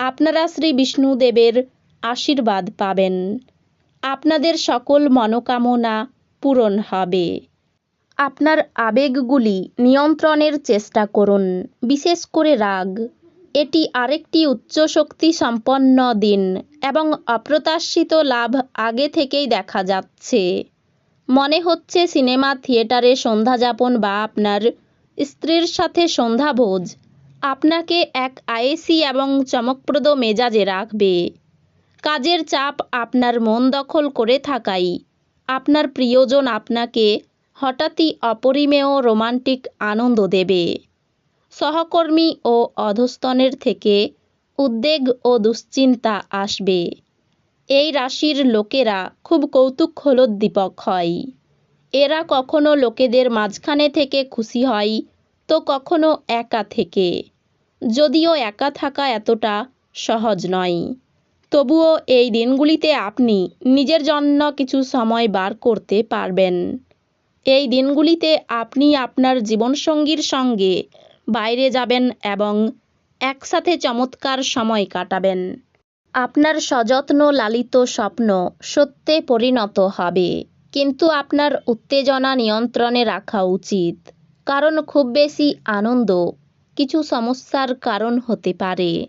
আপনারা শ্রী বিষ্ণুদেবের আশীর্বাদ পাবেন। আপনাদের সকল মনোকামনা পূরণ হবে। আপনার আবেগগুলি নিয়ন্ত্রণের চেষ্টা করুন, বিশেষ করে রাগ। এটি আরেকটি উচ্চ শক্তি সম্পন্ন দিন এবং অপ্রত্যাশিত লাভ আগে থেকেই দেখা যাচ্ছে। মনে হচ্ছে সিনেমা থিয়েটারে সন্ধ্যাযাপন বা আপনার স্ত্রীর সাথে সন্ধ্যাভোজ। আপনাকে এক আয়েসি এবং চমকপ্রদ মেজাজে রাখবে। কাজের চাপ আপনার মন দখল করে থাকাই। আপনার প্রিয়জন আপনাকে হঠাৎই অপরিমেয় রোমান্টিক আনন্দ দেবে। সহকর্মী ও অধস্তনের থেকে উদ্বেগ ও দুশ্চিন্তা আসবে। এই রাশির লোকেরা খুব কৌতূহলোদ্দীপক হয়। এরা কখনো লোকেদের মাঝখানে থেকে খুশি হয়, তো কখনো একা থেকে। যদিও একা থাকা এতটা সহজ নয়। তবুও এই দিনগুলিতে আপনি নিজের জন্য কিছু সময় বার করতে পারবেন। এই দিনগুলিতে আপনি আপনার জীবনসঙ্গীর সঙ্গে বাইরে যাবেন এবং একসাথে চমৎকার সময় কাটাবেন। আপনার সযত্ন লালিত স্বপ্ন সত্যে পরিণত হবে। কিন্তু আপনার উত্তেজনা নিয়ন্ত্রণে রাখা উচিত। কারণ খুব বেশি আনন্দ কিছু সমস্যার কারণ হতে পারে।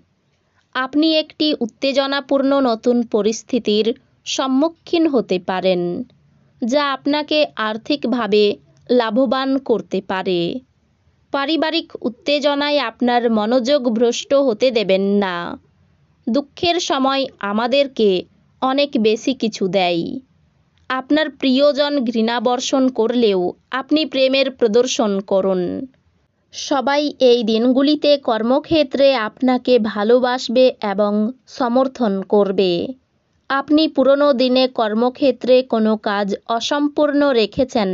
আপনি একটি উত্তেজনাপূর্ণ নতুন পরিস্থিতির সম্মুখীন হতে পারেন, যা আপনাকে আর্থিকভাবে লাভবান করতে পারে। পারিবারিক উত্তেজনায় আপনার মনোযোগ ভ্রষ্ট হতে দেবেন না। দুঃখের সময় আমাদেরকে অনেক বেশি কিছু দেয়। আপনার প্রিয়জন ঘৃণাবর্ষণ করলেও আপনি প্রেমের প্রদর্শন করুন। সবাই এই দিনগুলিতে কর্মক্ষেত্রে আপনাকে ভালোবাসবে এবং সমর্থন করবে। আপনি পুরনো দিনে কর্মক্ষেত্রে কোনো কাজ অসম্পূর্ণ রেখেছেন,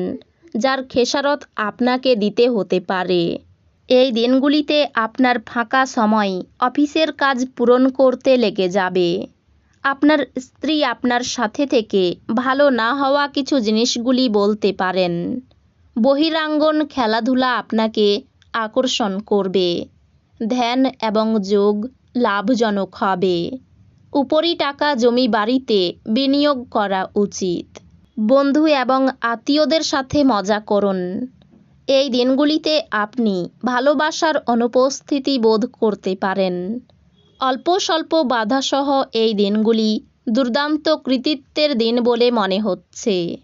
যার খেসারত আপনাকে দিতে হতে পারে। এই দিনগুলিতে আপনার ফাঁকা সময় অফিসের কাজ পূরণ করতে লেগে যাবে। আপনার স্ত্রী আপনার সাথে থেকে ভালো না হওয়া কিছু জিনিসগুলি বলতে পারেন। বহিরাঙ্গন খেলাধুলা আপনাকে আকর্ষণ করবে। ধ্যান এবং যোগ লাভজনক হবে। উপরি টাকা জমি বাড়িতে বিনিয়োগ করা উচিত। বন্ধু এবং আত্মীয়দের সাথে মজা করুন। এই দিনগুলিতে আপনি ভালোবাসার অনুপস্থিতি বোধ করতে পারেন। অল্প স্বল্প বাধাসহ এই দিনগুলি দুর্দান্ত কৃতিত্বের দিন বলে মনে হচ্ছে।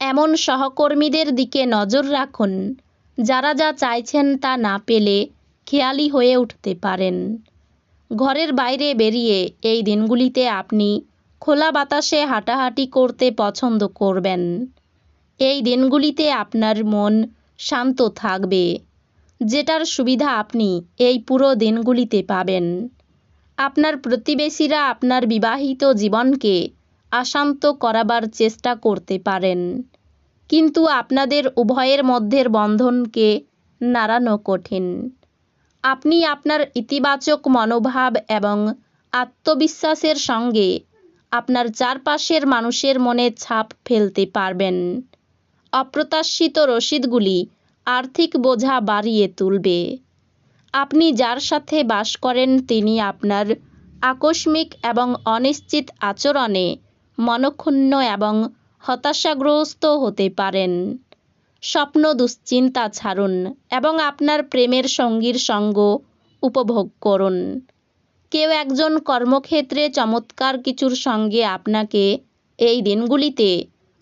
এমন সহকর্মীদের দিকে নজর রাখুন যারা যা চাইছেন তা না পেলে খেয়ালি হয়ে উঠতে পারেন। ঘরের বাইরে বেরিয়ে এই দিনগুলিতে আপনি খোলা বাতাসে হাঁটাহাঁটি করতে পছন্দ করবেন। এই দিনগুলিতে আপনার মন শান্ত থাকবে, যেটার সুবিধা আপনি এই পুরো দিনগুলিতে পাবেন। আপনার প্রতিবেশীরা আপনার বিবাহিত জীবনকে অশান্ত করাবার চেষ্টা করতে পারেন। কিন্তু আপনাদের উভয়ের মধ্যের বন্ধনকে নাড়ানো কঠিন। আপনি আপনার ইতিবাচক মনোভাব এবং আত্মবিশ্বাসের সঙ্গে আপনার চারপাশের মানুষের মনে ছাপ ফেলতে পারবেন। অপ্রত্যাশিত রসিদগুলি আর্থিক বোঝা বাড়িয়ে তুলবে। আপনি যার সাথে বাস করেন তিনি আপনার আকস্মিক এবং অনিশ্চিত আচরণে মনক্ষুণ্ণ এবং হতাশাগ্রস্ত হতে পারেন। স্বপ্ন দুশ্চিন্তা ছাড়ুন এবং আপনার প্রেমের সঙ্গীর সঙ্গ উপভোগ করুন। কেউ একজন কর্মক্ষেত্রে চমৎকার কিছুর সঙ্গে আপনাকে এই দিনগুলিতে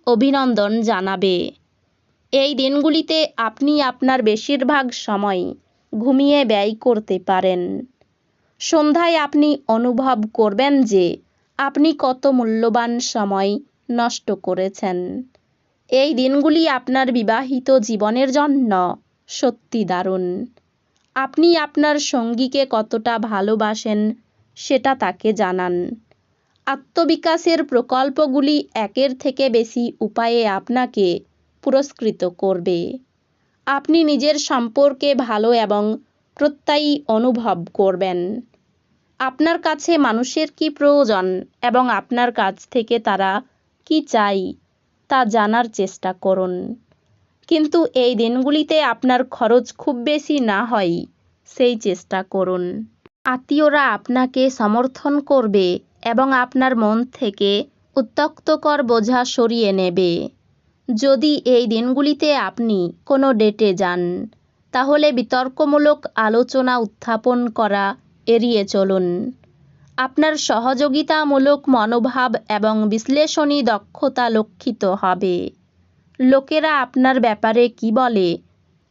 অভিনন্দন জানাবে। এই দিনগুলিতে আপনি আপনার বেশিরভাগ সময় ঘুমিয়ে ব্যয় করতে পারেন। সন্ধ্যায় আপনি অনুভব করবেন যে আপনি কত মূল্যবান সময় নষ্ট করেছেন। এই দিনগুলি আপনার বিবাহিত জীবনের জন্য সত্যি দারুণ। আপনি আপনার সঙ্গীকে কতটা ভালোবাসেন সেটা তাকে জানান। আত্মবিকাশের প্রকল্পগুলি একের থেকে বেশি উপায়ে আপনাকে পুরস্কৃত করবে। আপনি নিজের সম্পর্কে ভালো এবং প্রত্যয়ী অনুভব করবেন। আপনার কাছে মানুষের কি প্রয়োজন এবং আপনার কাছ থেকে তারা কি চাই তা জানার চেষ্টা করুন। কিন্তু এই দিনগুলিতে আপনার খরচ খুব বেশি না হয়, সেই চেষ্টা করুন। আত্মীয়রা আপনাকে সমর্থন করবে এবং আপনার মন থেকে উত্তক্তকর বোঝা সরিয়ে নেবে। যদি এই দিনগুলিতে আপনি কোনো ডেটে যান, তাহলে বিতর্কমূলক আলোচনা উত্থাপন করা এড়িয়ে চলুন। আপনার সহযোগিতামূলক মনোভাব এবং বিশ্লেষণী দক্ষতা লক্ষিত হবে। লোকেরা আপনার ব্যাপারে কি বলে,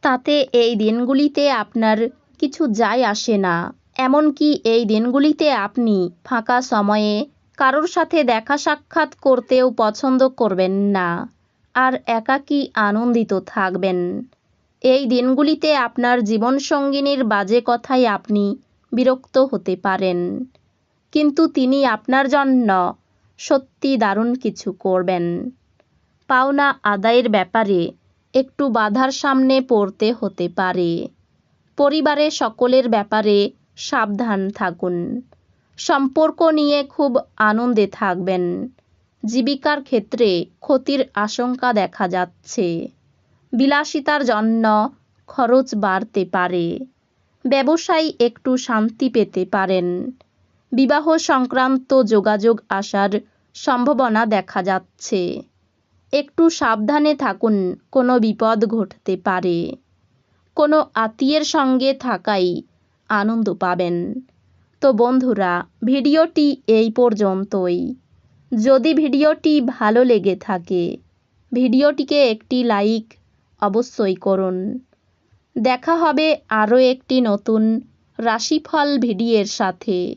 তাতে এই দিনগুলিতে আপনার কিছু যায় আসে না। এমনকি এই দিনগুলিতে আপনি ফাঁকা সময়ে কারোর সাথে দেখা সাক্ষাৎ করতেও পছন্দ করবেন না আর একাকী আনন্দিত থাকবেন। এই দিনগুলিতে আপনার জীবনসঙ্গিনীর বাজে কথায় আপনি বিরক্ত হতে পারেন। কিন্তু তিনি আপনার জন্য সত্যি দারুণ কিছু করবেন। পাওনা আদায়ের ব্যাপারে একটু বাধার সামনে পড়তে হতে পারে। পরিবারে সকলের ব্যাপারে সাবধান থাকুন। সম্পর্ক নিয়ে খুব আনন্দে থাকবেন। জীবিকার ক্ষেত্রে ক্ষতির আশঙ্কা দেখা যাচ্ছে। বিলাসিতার জন্য খরচ বাড়তে পারে। ব্যবসায়ী একটু শান্তি পেতে পারেন। বিবাহ সংক্রান্ত যোগাযোগ আসার সম্ভাবনা দেখা যাচ্ছে। একটু সাবধানে থাকুন, কোনো বিপদ ঘটতে পারে। কোনো আত্মীয়ের সঙ্গে থাকাই আনন্দ পাবেন। তো বন্ধুরা, ভিডিওটি এই পর্যন্তই। যদি ভিডিওটি ভালো লেগে থাকে, ভিডিওটিকে একটি লাইক অবশ্যই করুন। দেখা হবে আরও একটি নতুন রাশিফল ভিডিওর সাথে।